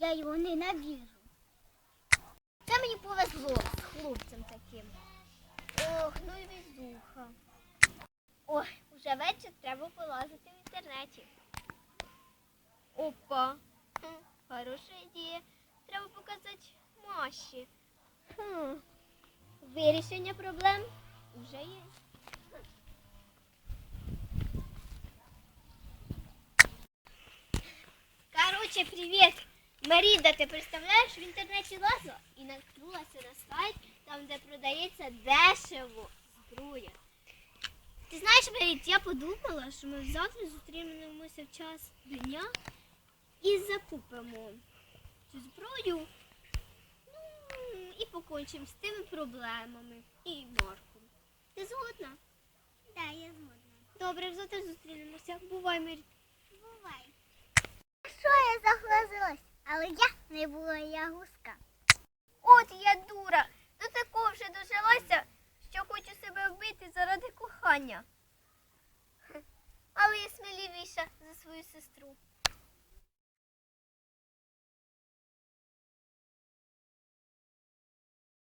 я його ненавижу. Це мені повезло з хлопцем таким. Ох, ну і везуха. Ой, уже вечір треба полазити в інтернеті. Опа. Хороша ідея. Треба показати Маші. Хм. Вирішення проблем вже є. Короче, привет! Маріда, ти представляєш, в інтернеті лазила і наткнулася на сайт, там, де продається дешево зброя. Ти знаєш, Марід, я подумала, що ми завтра зустрінемося в час дня і закупимо цю зброю. Ну, і покончимо з тими проблемами і Марком. Ти згодна? Так, я згодна. Добре, завтра зустрінемося. Бувай, Марід. Бувай. Але я не була ягузка. От я дура. До такого вже дожилася, що хочу себе вбити заради кохання. Але я сміливіша за свою сестру.